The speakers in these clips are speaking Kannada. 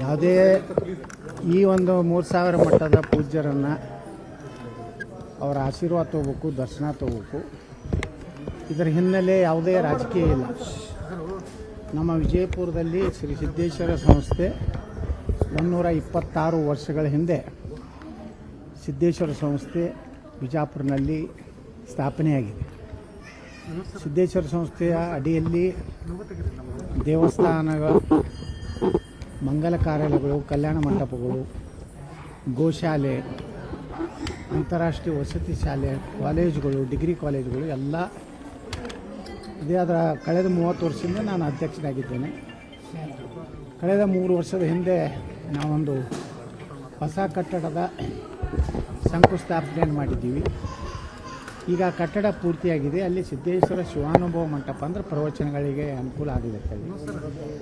ಯಾವುದೇ ಈ ಒಂದು ಮೂರು ಸಾವಿರ ಮಟ್ಟದ ಪೂಜ್ಯರನ್ನು ಅವರ ಆಶೀರ್ವಾದ ತಗೋಬೇಕು, ದರ್ಶನ ತಗೋಬೇಕು. ಇದರ ಹಿನ್ನೆಲೆ ಯಾವುದೇ ರಾಜಕೀಯ ಇಲ್ಲ. ನಮ್ಮ ವಿಜಯಪುರದಲ್ಲಿ ಶ್ರೀ ಸಿದ್ದೇಶ್ವರ ಸಂಸ್ಥೆ ಮುನ್ನೂರ ಇಪ್ಪತ್ತಾರು ವರ್ಷಗಳ ಹಿಂದೆ ಸಿದ್ದೇಶ್ವರ ಸಂಸ್ಥೆ ಬಿಜಾಪುರ್ನಲ್ಲಿ ಸ್ಥಾಪನೆಯಾಗಿದೆ. ಸಿದ್ದೇಶ್ವರ ಸಂಸ್ಥೆಯ ಅಡಿಯಲ್ಲಿ ದೇವಸ್ಥಾನಗಳು ಮಂಗಲ ಕಾರ್ಯಾಲಯಗಳು, ಕಲ್ಯಾಣ ಮಂಟಪಗಳು, ಗೋಶಾಲೆ, ಅಂತಾರಾಷ್ಟ್ರೀಯ ವಸತಿ ಶಾಲೆ, ಕಾಲೇಜುಗಳು, ಡಿಗ್ರಿ ಕಾಲೇಜುಗಳು, ಎಲ್ಲ ಇದೇ. ಅದರ ಕಳೆದ ಮೂವತ್ತು ವರ್ಷದಿಂದ ನಾನು ಅಧ್ಯಕ್ಷನಾಗಿದ್ದೇನೆ. ಕಳೆದ ಮೂರು ವರ್ಷದ ಹಿಂದೆ ನಾವೊಂದು ಹೊಸ ಕಟ್ಟಡದ ಶಂಕುಸ್ಥಾಪನೆಯನ್ನು ಮಾಡಿದ್ದೀವಿ. ಈಗ ಕಟ್ಟಡ ಪೂರ್ತಿಯಾಗಿದೆ. ಅಲ್ಲಿ ಸಿದ್ದೇಶ್ವರ ಶಿವಾನುಭವ ಮಂಟಪ ಅಂದರೆ ಪ್ರವಚನಗಳಿಗೆ ಅನುಕೂಲ ಆಗಿದೆ ಅಲ್ಲಿ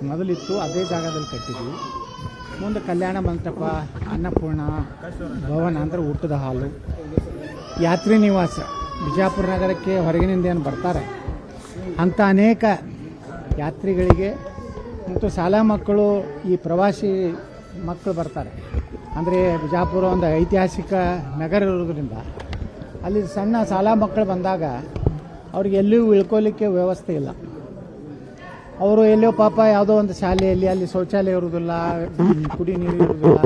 ಮೊದಲಿತ್ತು, ಅದೇ ಜಾಗದಲ್ಲಿ ಕಟ್ಟಿದ್ವಿ. ಮುಂದೆ ಕಲ್ಯಾಣ ಮಂಟಪ, ಅನ್ನಪೂರ್ಣ ಭವನ ಅಂದರೆ ಊಟದ ಹಾಲು. ಯಾತ್ರಿ ನಿವಾಸ. ಬಿಜಾಪುರ ನಗರಕ್ಕೆ ಹೊರಗಿನಿಂದ ಏನು ಬರ್ತಾರೆ? ಅಂಥ ಅನೇಕ ಯಾತ್ರಿಗಳಿಗೆ ಮತ್ತು ಶಾಲಾ ಮಕ್ಕಳು, ಈ ಪ್ರವಾಸಿ ಮಕ್ಕಳು ಬರ್ತಾರೆ. ಅಂದರೆ ಬಿಜಾಪುರ ಒಂದು ಐತಿಹಾಸಿಕ ನಗರ ಇರೋದ್ರಿಂದ ಅಲ್ಲಿ ಸಣ್ಣ ಶಾಲಾ ಮಕ್ಕಳು ಬಂದಾಗ ಅವ್ರಿಗೆ ಎಲ್ಲಿಯೂ ಉಳ್ಕೊಳ್ಳಿಕ್ಕೆ ವ್ಯವಸ್ಥೆ ಇಲ್ಲ. ಅವರು ಎಲ್ಲೋ ಪಾಪ ಯಾವುದೋ ಒಂದು ಶಾಲೆಯಲ್ಲಿ ಅಲ್ಲಿ ಶೌಚಾಲಯ ಇರೋದಿಲ್ಲ ಕುಡಿ ನೀರು ಇರೋದಿಲ್ಲ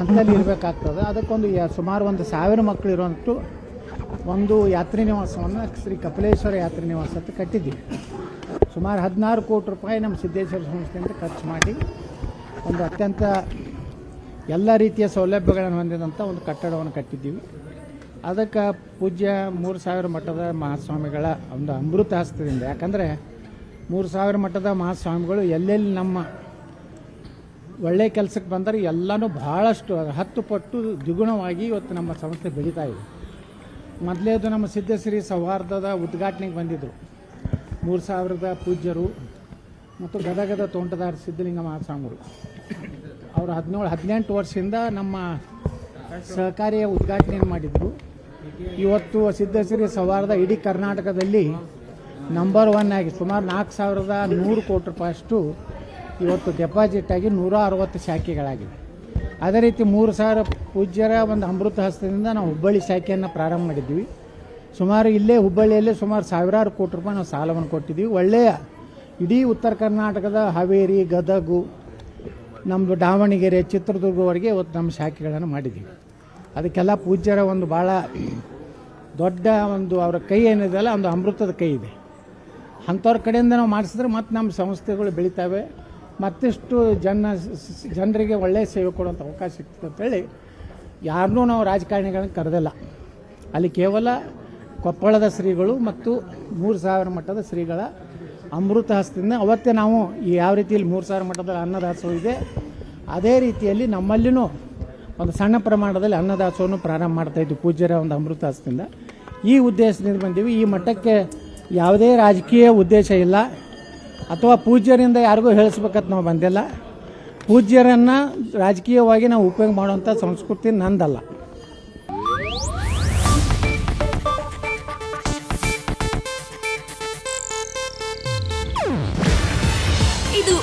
ಅಂತಲ್ಲಿ ಇರಬೇಕಾಗ್ತದೆ. ಅದಕ್ಕೊಂದು ಸುಮಾರು ಒಂದು ಸಾವಿರ ಮಕ್ಕಳು ಇರುವಂಥ ಒಂದು ಯಾತ್ರಿ ನಿವಾಸವನ್ನು ಶ್ರೀ ಕಪಿಲೇಶ್ವರ ಯಾತ್ರಿ ನಿವಾಸ ಅಂತ ಕಟ್ಟಿದ್ದೀವಿ ಸುಮಾರು ಹದಿನಾರು ಕೋಟಿ ರೂಪಾಯಿ ನಮ್ಮ ಸಿದ್ದೇಶ್ವರ ಸಂಸ್ಥೆಯಿಂದ ಖರ್ಚು ಮಾಡಿ ಒಂದು ಅತ್ಯಂತ ಎಲ್ಲ ರೀತಿಯ ಸೌಲಭ್ಯಗಳನ್ನು ಹೊಂದಿದಂಥ ಒಂದು ಕಟ್ಟಡವನ್ನು ಕಟ್ಟಿದ್ದೀವಿ. ಅದಕ್ಕೆ ಪೂಜ್ಯ ಮೂರು ಸಾವಿರ ಮಠದ ಮಹಾಸ್ವಾಮಿಗಳ ಒಂದು ಅಮೃತ ಹಸ್ತದಿಂದ. ಯಾಕಂದರೆ ಮೂರು ಸಾವಿರ ಮಠದ ಮಹಾಸ್ವಾಮಿಗಳು ಎಲ್ಲೆಲ್ಲಿ ನಮ್ಮ ಒಳ್ಳೆ ಕೆಲಸಕ್ಕೆ ಬಂದರೆ ಎಲ್ಲನೂ ಭಾಳಷ್ಟು ಹತ್ತು ಪಟ್ಟು ದ್ವಿಗುಣವಾಗಿ ಇವತ್ತು ನಮ್ಮ ಸಂಸ್ಥೆ ಬೆಳೀತಾ ಇದೆ. ಮೊದಲೇದು ನಮ್ಮ ಸಿದ್ಧಶ್ರೀ ಸೌಹಾರ್ದದ ಉದ್ಘಾಟನೆಗೆ ಬಂದಿದ್ದರು ಮೂರು ಸಾವಿರದ ಪೂಜ್ಯರು ಮತ್ತು ಗದಗದ ತೋಂಟದಾರ ಸಿದ್ಧಲಿಂಗ ಮಹಾಸ್ವಾಮಿಗಳು. ಅವರು ಹದಿನೇಳು ಹದಿನೆಂಟು ವರ್ಷದಿಂದ ನಮ್ಮ ಸಹಕಾರಿಯ ಉದ್ಘಾಟನೆಯನ್ನು ಮಾಡಿದರು. ಇವತ್ತು ಸಿದ್ಧಶ್ರೀ ಸವಾರದ ಇಡೀ ಕರ್ನಾಟಕದಲ್ಲಿ ನಂಬರ್ ಒನ್ ಆಗಿ ಸುಮಾರು ನಾಲ್ಕು ಸಾವಿರದ ನೂರು ಕೋಟಿ ರೂಪಾಯಿಷ್ಟು ಇವತ್ತು ಡೆಪಾಸಿಟ್ ಆಗಿ ನೂರ ಅರವತ್ತು ಶಾಖೆಗಳಾಗಿವೆ. ಅದೇ ರೀತಿ ಮೂರು ಸಾವಿರ ಪೂಜ್ಯರ ಒಂದು ಅಮೃತ ಹಸ್ತದಿಂದ ನಾವು ಹುಬ್ಬಳ್ಳಿ ಶಾಖೆಯನ್ನು ಪ್ರಾರಂಭ ಮಾಡಿದ್ವಿ ಸುಮಾರು ಇಲ್ಲೇ ಹುಬ್ಬಳ್ಳಿಯಲ್ಲೇ ಸುಮಾರು ಸಾವಿರಾರು ಕೋಟಿ ರೂಪಾಯಿ ನಾವು ಸಾಲವನ್ನು ಕೊಟ್ಟಿದ್ದೀವಿ. ಒಳ್ಳೆಯ ಇಡೀ ಉತ್ತರ ಕರ್ನಾಟಕದ ಹಾವೇರಿ, ಗದಗು ನಮ್ಮದು ದಾವಣಗೆರೆ ಚಿತ್ರದುರ್ಗವರೆಗೆ ಇವತ್ತು ನಮ್ಮ ಶಾಖೆಗಳನ್ನು ಮಾಡಿದ್ದೀವಿ. ಅದಕ್ಕೆಲ್ಲ ಪೂಜ್ಯರ ಒಂದು ಭಾಳ ದೊಡ್ಡ ಒಂದು ಅವರ ಕೈ ಏನಿದೆಯಲ್ಲ, ಒಂದು ಅಮೃತದ ಕೈ ಇದೆ. ಅಂಥವ್ರ ಕಡೆಯಿಂದ ನಾವು ಮಾಡಿಸಿದ್ರೆ ಮತ್ತು ನಮ್ಮ ಸಂಸ್ಥೆಗಳು ಬೆಳಿತಾವೆ. ಮತ್ತಿಷ್ಟು ಜನ ಜನರಿಗೆ ಒಳ್ಳೆಯ ಸೇವೆ ಕೊಡುವಂಥ ಅವಕಾಶ ಸಿಗ್ತದೆ ಅಂತೇಳಿ ಯಾರನ್ನೂ ನಾವು ರಾಜಕಾರಣಿಗಳನ್ನ ಕರೆದಿಲ್ಲ. ಅಲ್ಲಿ ಕೇವಲ ಕೊಪ್ಪಳದ ಶ್ರೀಗಳು ಮತ್ತು ಮೂರು ಸಾವಿರ ಮಟ್ಟದ ಶ್ರೀಗಳ ಅಮೃತ ಹಸ್ತದಿಂದ ಅವತ್ತೇ ನಾವು ಈ ಯಾವ ರೀತಿಯಲ್ಲಿ ಮೂರು ಸಾವಿರ ಮಟ್ಟದಲ್ಲಿ ಅನ್ನದಾಸೋಹ ಇದೆ, ಅದೇ ರೀತಿಯಲ್ಲಿ ನಮ್ಮಲ್ಲಿನೂ ಒಂದು ಸಣ್ಣ ಪ್ರಮಾಣದಲ್ಲಿ ಅನ್ನದಾಸೋಹವನ್ನು ಪ್ರಾರಂಭ ಮಾಡ್ತಾ ಇದ್ವಿ, ಪೂಜ್ಯರ ಒಂದು ಅಮೃತ ಹಸ್ತದಿಂದ. ಈ ಉದ್ದೇಶದಿಂದ ಬಂದೀವಿ. ಈ ಮಟ್ಟಕ್ಕೆ ಯಾವುದೇ ರಾಜಕೀಯ ಉದ್ದೇಶ ಇಲ್ಲ. ಅಥವಾ ಪೂಜ್ಯರಿಂದ ಯಾರಿಗೂ ಹೇಳಿಸ್ಬೇಕಂತ ನಾವು ಬಂದಿಲ್ಲ. ಪೂಜ್ಯರನ್ನು ರಾಜಕೀಯವಾಗಿ ನಾವು ಉಪಯೋಗ ಮಾಡುವಂಥ ಸಂಸ್ಕೃತಿ ನಂದಲ್ಲ.